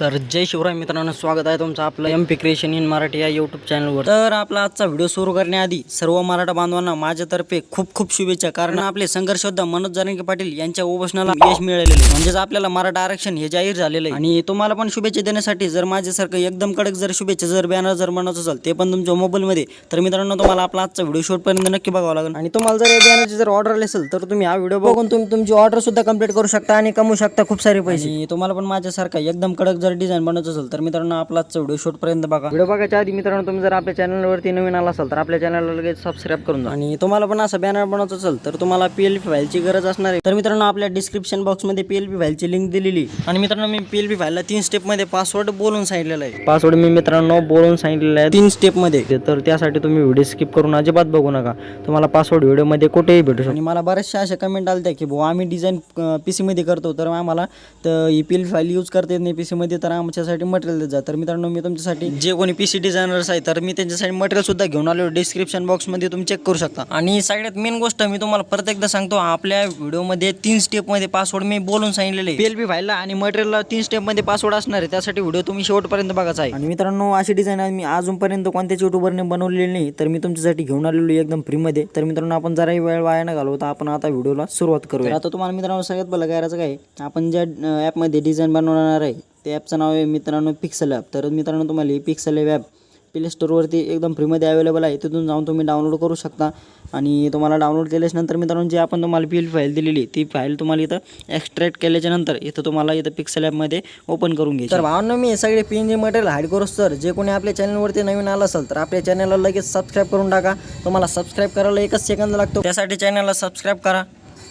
तर जय शिवराय मित्रांनो स्वागत आहे तुमचं आपलं M P creation in Marathi या यूट्यूब चॅनलवर तर आपला आजचा व्हिडिओ सुरू करण्याआधी सर्व मराठा बांधवांना माझ्यातर्फे खूप खूप शुभेच्छा. कारण आपले संघर्षोद्धा मनोज जारंगे पाटील यांच्या उपोषणाला यश मिळालेले म्हणजेच आपल्याला मराठा आरक्षण हे जाहीर झालेलं आहे. आणि तुम्हाला पण शुभेच्छा देण्यासाठी जर माझ्यासारखं एकदम कडक जर शुभेच्छा जर बॅनर जर म्हणत असेल ते पण तुमच्या मोबाईलमध्ये तर मित्रांनो तुम्हाला आपला आजचा व्हिडिओ शूटपर्यंत नक्की बघावं लागेल. आणि तुम्हाला जर या बॅनरची जर ऑर्डर आली असेल तर तुम्ही हा व्हिडिओ बघून तुम्ही तुमची ऑर्डर सुद्धा कंप्लीट करू शकता आणि कमवू शकता खूप सारे पैसे. तुम्हाला पण माझ्यासारखा एकदम कडक जर डिझाईन बनवायचं असेल तर मित्रांनो आपला व्हिडिओ शूट पर्यंत बघा. व्हिडिओ बघायच्या आधी मित्रांनो तुम्ही जर आपल्या चॅनलवरती नवीन आला असाल तर आपल्या चॅनलला लगेच सबस्क्राईब करून आणि तुम्हाला पण असं बॅनर बनवायचं असेल तर तुम्हाला पी एल पी फाईलची गरज असणार आहे. तर मित्रांनो आपल्या डिस्क्रिप्शन बॉक्समध्ये पी एल पी फाईलची लिंक दिलेली. आणि मित्रांनो मी पी एल पी फाईलला तीन स्टेपमध्ये पासवर्ड बोलून सांगितलेला आहे. पासवर्ड मी मित्रांनो बोलून सांगितलेला आहे. तीन स्टेपमध्ये तर त्यासाठी तुम्ही व्हिडिओ स्किप करून अजिबात बघू नका. तुम्हाला पासवर्ड व्हिडिओमध्ये कुठेही भेटू शकतो. आणि मला बऱ्याचशा अशा कमेंट आल्या की भाऊ आम्ही डिझाईन पी सीमध्ये करतो तर आम्हाला तर ही पी एल फाईल यूज करता येत नाही पी सीमध्ये तर आमच्यासाठी मटेरियल देत जा. तर मित्रांनो मी तुमच्यासाठी जे कोणी पी सी डिझायनर्स आहे तर मी त्यांच्यासाठी मटेरियल सुद्धा घेऊन आलो. डिस्क्रिप्शन बॉक्समध्ये तुम्ही चेक करू शकता. आणि सगळ्यात मेन गोष्ट मी तुम्हाला परत एकदा सांगतो आपल्या व्हिडिओमध्ये तीन स्टेपमध्ये पासवर्ड मी बोलून सांगितलेले पी एल पी फाईलला आणि मटेरियलला तीन स्टेपमध्ये पासवर्ड असणार आहे त्यासाठी व्हिडिओ तुम्ही शेवटपर्यंत बघायचा आहे आणि मित्रांनो अशी डिझाईन मी अजूनपर्यंत कोणत्याच युट्यूबरने बनवलेली नाही तर मी तुमच्यासाठी घेऊन आलेलो एकदम फ्रीमध्ये तर मित्रांनो आपण जराही वेळ वाया न घालवू तर आपण आता व्हिडिओला सुरुवात करूया. आता तुम्हाला मित्रांनो सगळ्यात पहिलं करायचं काय आपण ज्या ॲपमध्ये डिझाईन बनवणार आहे त्या ॲपचं नाव आहे मित्रांनो पिक्सल ॲप. तर मित्रांनो तुम्हाला ही पिक्सल ॲप प्ले स्टोरवरती एकदम फ्रीमध्ये अवेलेबल आहे. तिथून जाऊन तुम्ही डाउनलोड करू शकता. आणि तुम्हाला डाउनलोड केल्याच्यानंतर मित्रांनो जी आपण तुम्हाला पी एल फाईल दिलेली ती फाईल तुम्हाला इथं एक्स्ट्रॅक्ट केल्याच्यानंतर इथं तुम्हाला इथं पिक्सल ॲपमध्ये ओपन करून घ्यायची तर भावना मी सगळे P N G material hide करूच तर जे कोणी आपल्या चॅनलवरती नवीन आलं असेल तर आपल्या चॅनलला लगेच सबस्क्राईब करून टाका. तुम्हाला सबस्क्राईब करायला एकच सेकंद लागतो. त्यासाठी चॅनलला सबस्क्राईब करा.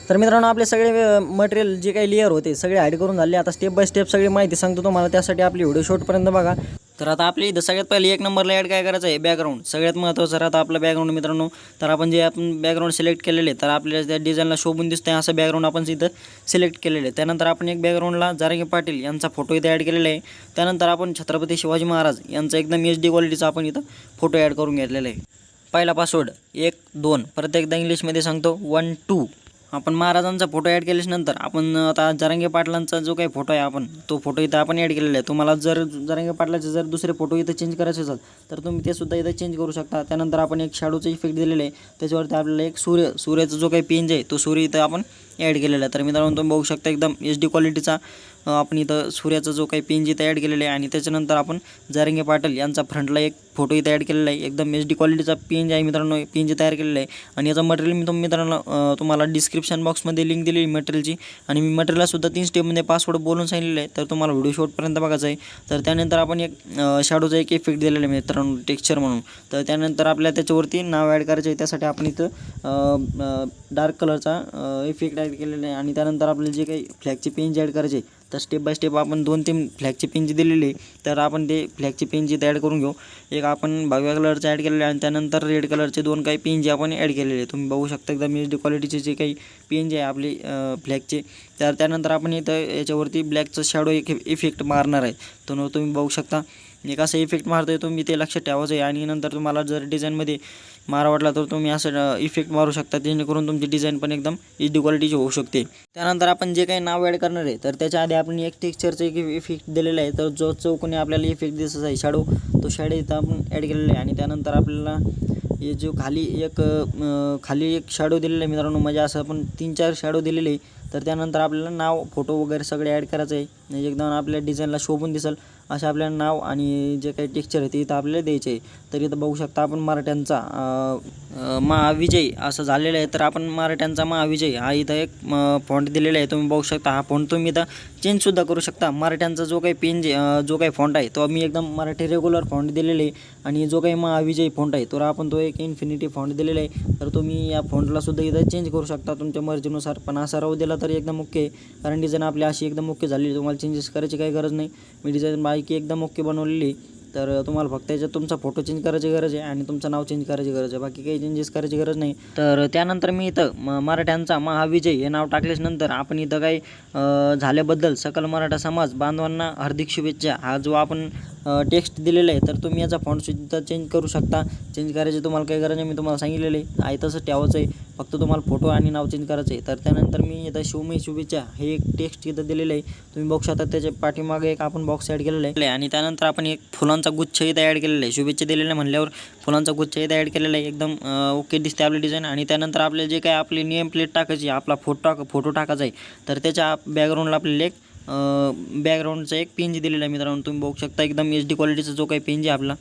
तर मित्रांनो आपले सगळे मटेरियल जे काही लेअर होते सगळे ॲड करून झाले. आता स्टेप बाय स्टेप सगळी माहिती सांगतो तुम्हाला. त्यासाठी आपली व्हिडिओ शॉर्टपर्यंत बघा. तर आता आपली इथं सगळ्यात पहिले एक नंबरला ॲड काय करायचं आहे? बॅकग्राऊंड सगळ्यात महत्त्वाचं राहतं आपलं बॅकग्राऊंड मित्रांनो. तर आपण जे आपण बॅकग्राऊंड सिलेक्ट केलेले तर आपल्याला त्या डिझाईनला शोभून दिसतं आहे असं बॅकग्राऊंड आपण इथं सिलेक्ट केलेलं आहे. त्यानंतर आपण एक बॅकग्राऊंडला जारंगी पाटील यांचा फोटो इथे ॲड केलेला आहे. त्यानंतर आपण छत्रपती शिवाजी महाराज यांचा एकदम एच डी क्वालिटीचा आपण इथं फोटो ॲड करून घेतलेला आहे. पहिला पासवर्ड एक दोन. प्रत्येकदा इंग्लिशमध्ये सांगतो वन टू आपण महाराजांचा फोटो ॲड केल्याच्यानंतर आपण आता जरांगे पाटलांचा जो काही फोटो आहे आपण तो फोटो इथं आपण ॲड केलेला आहे. तुम्हाला जर जरांगे पाटलाचे जर दुसरे फोटो इथं चेंज करायचे असेल तर तुम्ही ते सुद्धा इथं चेंज करू शकता. त्यानंतर आपण एक शॅडोचं इफेक्ट दिलेलं आहे. त्याच्यावरती आपल्याला एक सूर्य सूर्याचा जो काही पेंज आहे तो सूर्य इथं आपण ॲड केलेला आहे. तर मित्रांनो तुम्ही बघू शकता एकदम एच डी क्वालिटीचा आपण इथं सूर्याचा जो काही पेन जिथं ॲड केलेला आहे आणि त्याच्यानंतर आपण जारंगे पाटील यांचा फ्रंटला एक फोटो इथं ॲड केलेला आहे. एकदम एच डी क्वालिटीचा पेंज आहे मित्रांनो पेंज तयार केलेला आहे. आणि याचं मटेरियल मी तुम मित्रांनो तुम्हाला डिस्क्रिप्शन बॉक्समध्ये लिंक दिलेली मटेरियलची आणि मी मटेरियलसुद्धा तीन स्टेपमध्ये पासवर्ड बोलून सांगितलेलं आहे. तर तुम्हाला व्हिडिओ शॉटपर्यंत बघायचं आहे. तर त्यानंतर आपण एक शॅडोचा एक इफेक्ट दिलेला आहे मित्रांनो टेक्स्चर म्हणून. तर त्यानंतर आपल्याला त्याच्यावरती नाव ॲड करायचं आहे. त्यासाठी आपण इथं डार्क कलरचा इफेक्ट ॲड केलेला आहे. आणि त्यानंतर आपल्याला जे काही फ्लॅगचे पेंज ॲड करायचे आहे, तर स्टेप बाय स्टेप आपण दोन तीन फ्लॅगची पेंज दिलेली आहे. तर आपण ते फ्लॅगची पेंज इथं ॲड करून घेऊ एक आपण भगव्या कलरचं ॲड केलेलं आहे आणि त्यानंतर रेड कलरचे दोन काही पेंज आपण ॲड केलेले आहे. तुम्ही बघू शकता एकदम एच डी क्वालिटीचे जे काही पेंज आहे आपले फ्लॅगचे तर त्यानंतर आपण इथं याच्यावरती ब्लॅकचं शॅडो एक इफेक्ट मारणार आहे तर तुम्ही बघू शकता एक असं इफेक्ट मारतोय तुम्ही ते लक्षात ठेवायचं आहे आणि नंतर तुम्हाला जर डिझाईनमध्ये मारा वाटला तर तुम्ही असं इफेक्ट मारू शकता. जेणेकरून तुमची डिझाईन पण एकदम इजी क्वालिटीची होऊ शकते. त्यानंतर आपण जे काही नाव ॲड करणार आहे तर त्याच्या आधी आपण एक टेक्स्चरचं एक इफेक्ट दिलेला आहे. तर जो चौकोनी आपल्याला इफेक्ट दिसत आहे शॅडो तो शॅडो इथं आपण ॲड केलेला आहे. आणि त्यानंतर आपल्याला हे जो खाली एक खाली एक शॅडो दिलेला आहे मित्रांनो. म्हणजे असं आपण तीन चार शॅडो दिलेले आहे. तर त्यानंतर आपल्याला नाव फोटो वगैरे सगळे ॲड करायचं आहे. म्हणजे एकदम आपल्या डिझाईनला शोभून दिसेल असं आपल्याला नाव आणि जे काही टेक्स्चर आहे ते इथं आपल्याला द्यायचे आहे. तर इथं बघू शकता आपण मराठ्यांचा महाविजय असं झालेलं आहे. तर आपण मराठ्यांचा महाविजय हा इथं एक फॉन्ट दिलेला आहे. तुम्ही बघू शकता हा फॉन्ट तुम्ही इथं चेंजसुद्धा करू शकता. मराठ्यांचा जो काही पेन जो काही फॉन्ट आहे तो मी एकदम मराठी रेग्युलर फॉन्ट दिलेले आहे. आणि जो काही महाविजय फॉन्ट आहे तर आपण तो एक इन्फिनिटी फॉन्ट दिलेला आहे. तर तुम्ही या फॉन्टलासुद्धा इथं चेंज करू शकता. तुमच्या मर्जीनुसार. पण असा राहू दिला तर एकदम ओके आहे. कारण डिझाईन आपली अशी एकदम ओके झालेली तुम्हाला चेंजेस करायची काही गरज नाही. मी डिझाईन बाईकी एकदम ओके बनवलेली तर तुम्हाला फक्त याच्यात तुमचा फोटो चेंज करायची गरज आहे आणि तुमचं नाव चेंज करायची गरज आहे. बाकी काही चेंजेस करायची गरज नाही. तर त्यानंतर मी इथं म मराठ्यांचा महाविजय हे नाव टाकल्याच्यानंतर आपण इथं काही झाल्याबद्दल सकल मराठा समाज बांधवांना हार्दिक शुभेच्छा. हा जो आपण टेक्स्ट दिलेलं आहे तर तुम्ही याचा फॉन्टसुद्धा चेंज करू शकता. चेंज करायची तुम्हाला काही गरज नाही मी तुम्हाला सांगितलेलं आहे. आहे तसं ठेवायचं आहे. फक्त तुम्हाला फोटो आणि नाव चेंज करायचं आहे. तर त्यानंतर मी इथं शिवमय शुभेच्छा हे एक टेक्स्ट इथं दिलेलं आहे. तुम्ही बघू शकता त्याच्या पाठीमागे एक आपण बॉक्स ॲड केलेला आहे. आणि त्यानंतर आपण एक फुलांचा गुच्छ इथं ॲड केलेला आहे. शुभेच्छा दिलेल्या आहे म्हणल्यावर फुलांचा गुच्छ इथं ॲड केलेला आहे. एकदम ओके दिसते आपली डिझाईन आणि त्यानंतर आपले जे काय आपली नेम प्लेट टाकायची आपला फोटो टाक फोटो टाकायचा आहे. तर त्याच्या बॅकग्राऊंडला आपल्याला एक बॅकग्राऊंडचा एक पेंज दिलेला आहे मित्रांनो तुम्ही बघू शकता एकदम एच डी क्वालिटीचा जो काही पेंज आहे आपला.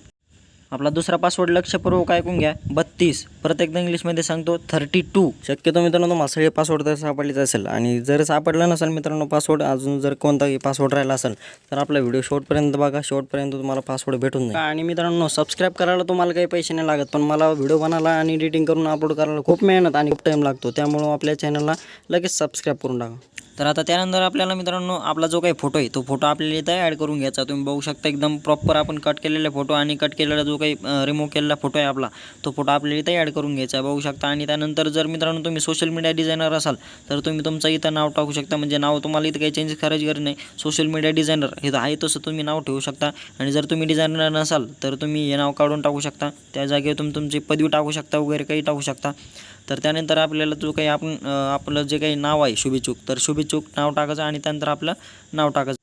आपला दुसरा पासवर्ड लक्षपूर्वक ऐकून घ्या. बत्तीस. परत एकदा इंग्लिशमध्ये सांगतो थर्टी टू शक्यतो मित्रांनो तुम्हाला सगळे पासवर्ड तर सापडलेच असेल. आणि जर सापडलं नसेल मित्रांनो पासवर्ड अजून जर कोणताही पासवर्ड राहिला असेल तर आपला व्हिडिओ शेवटपर्यंत बघा. शेवटपर्यंत तुम्हाला पासवर्ड भेटून जाईल. आणि मित्रांनो सबस्क्राईब करायला तुम्हाला काही पैसे नाही लागत पण मला व्हिडिओ बनायला आणि एडिटिंग करून अपलोड करायला खूप मेहनत आणि खूप टाईम लागतो. त्यामुळं आपल्या चॅनलला लगेच सबस्क्राईब करून टाका. तर आता त्यानंतर आपल्याला मित्रांनो आपला जो काही फोटो आहे तो फोटो आपल्याला इथं ॲड करून घ्यायचा. तुम्ही बघू शकता एकदम प्रॉपर आपण कट केलेला फोटो आणि कट केलेला जो काही रिमूव्ह केलेला फोटो आहे आपला तो फोटो आपल्याला इथं ॲड करून घ्यायचा आहे. बघू शकता. आणि त्यानंतर जर मित्रांनो तुम्ही सोशल मीडिया डिझायनर असाल तर तुम्ही तुमचं इथं नाव टाकू शकता. म्हणजे नाव तुम्हाला इथं काही चेंज करायची गरज नाही. सोशल मीडिया डिझायनर हे आहे तसं तुम्ही नाव ठेवू शकता. आणि जर तुम्ही डिझायनर नसाल तर तुम्ही हे नाव काढून टाकू शकता. त्या जागेवर तुम्ही तुमची पदवी टाकू शकता वगैरे काही टाकू शकता. तर त्यानंतर आपल्याला जो काही आपण आपलं जे काही नाव आहे शुभेच्छुक तर शुभेच्छुक नाव टाकायचं आणि त्यानंतर आपलं नाव टाकायचं.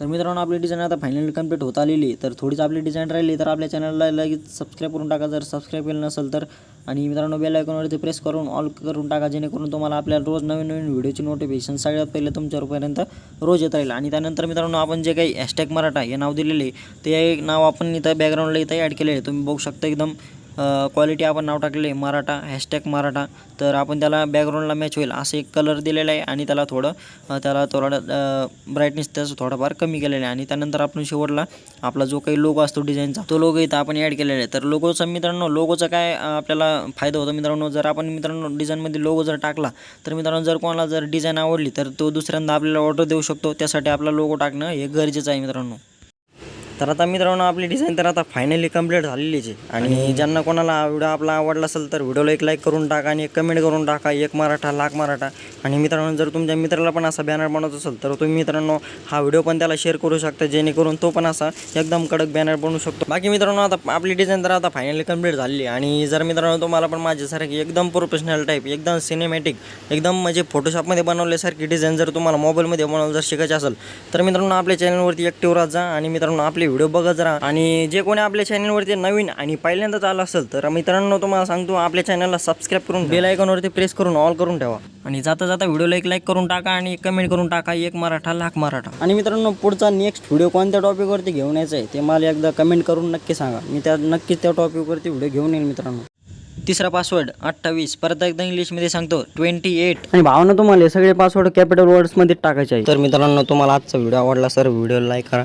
तर मित्रांनो आपली डिझाईन आता फायनली कंप्लीट होत आलेली आहे. तर थोडीच आपली डिझाईन राहिली तर आपल्या चॅनलला लगेच सबस्क्राईब करून टाका. जर सबस्क्राईब केलं नसेल तर. आणि मित्रांनो बेल आयकॉनवरती प्रेस करून ऑल करून टाका जेणेकरून तुम्हाला आपल्या रोज नवीन नवीन व्हिडिओची नोटिफिकेशन सगळ्यात पहिले तुमच्यापर्यंत रोज येत राहील. आणि त्यानंतर मित्रांनो आपण जे काही हॅशटॅग मराठा हे नाव दिलेले आहे ते नाव आपण इथं बॅकग्राऊंडला इथं ॲड केलेलं आहे. तुम्ही बघू शकता एकदम क्वालिटी आपण नाव टाकले आहे मराठा हॅशटॅग मराठा. तर आपण त्याला बॅकग्राऊंडला मॅच होईल. असं एक कलर दिलेला आहे आणि त्याला थोडं त्याला थोडं ब्राईटनेस त्याचं थोडाफार कमी केलेलं आहे. आणि त्यानंतर आपण शेवटला आपला जो काही लोगो असतो डिझाईनचा तो लोगो इथं आपण ॲड केलेला आहे. तर लोगोचा मित्रांनो लोगोचा काय आपल्याला फायदा होतो मित्रांनो? जर आपण मित्रांनो डिझाईनमध्ये लोगो जर टाकला तर मित्रांनो जर कोणाला जर डिझाईन आवडली तर तो दुसऱ्यांदा आपल्याला ऑर्डर देऊ शकतो. त्यासाठी आपला लोगो टाकणं हे गरजेचं आहे मित्रांनो. तर आता मित्रांनो आपली डिझाईन तर आता फायनली कंप्लीट झालेलीच आहे. आणि ज्यांना कोणाला व्हिडिओ आपला आवडला असेल तर व्हिडिओला एक लाईक करून टाका आणि एक कमेंट करून टाका. एक मराठा लाख मराठा. आणि मित्रांनो जर तुमच्या मित्राला पण असा बॅनर बनवत असेल तर तुम्ही मित्रांनो हा व्हिडिओ पण त्याला शेअर करू शकता जेणेकरून तो पण असा एकदम कडक बॅनर बनवू शकतो. बाकी मित्रांनो आता आपली डिझाईन तर आता फायनली कंप्लीट झाली आहे. आणि जर मित्रांनो तुम्हाला पण माझ्यासारखी एकदम प्रोफेशनल टाईप एकदम सिनेमॅटिक एकदम म्हणजे फोटोशॉपमध्ये बनवल्यासारखी डिझाईन जर तुम्हाला मोबाईलमध्ये बनवलं जर शिकायचं असेल तर मित्रांनो आपल्या चॅनलवरती ॲक्टिव्ह राहत जा आणि मित्रांनो आपले व्हिडिओ बघत राहा. आणि जे कोणी आपल्या चॅनलवरती नवीन आणि पहिल्यांदाच आलं असेल तर मित्रांनो तुम्हाला सांगतो आपल्या चॅनलला सबस्क्राईब करून बेल आयकॉनवरती प्रेस करून ऑल करून ठेवा. आणि जाता जाता व्हिडिओला एक लाईक करून टाका आणि कमेंट करून टाका एक मराठा लाख मराठा. आणि मित्रांनो पुढचा नेक्स्ट व्हिडिओ कोणत्या टॉपिकवरती घेऊन यायचा आहे ते मला एकदा कमेंट करून नक्की सांगा. मी त्या नक्कीच त्या टॉपिकवरती व्हिडिओ घेऊन येईल मित्रांनो. तिसरा पासवर्ड अठ्ठावीस. परत एकदा इंग्लिशमध्ये सांगतो ट्वेंटी एट आणि भावना तुम्हाला हे सगळे पासवर्ड कॅपिटल वर्ड्समध्ये टाकायचे आहे. तर मित्रांनो तुम्हाला आजचा व्हिडिओ आवडला सर व्हिडिओ लाईक करा.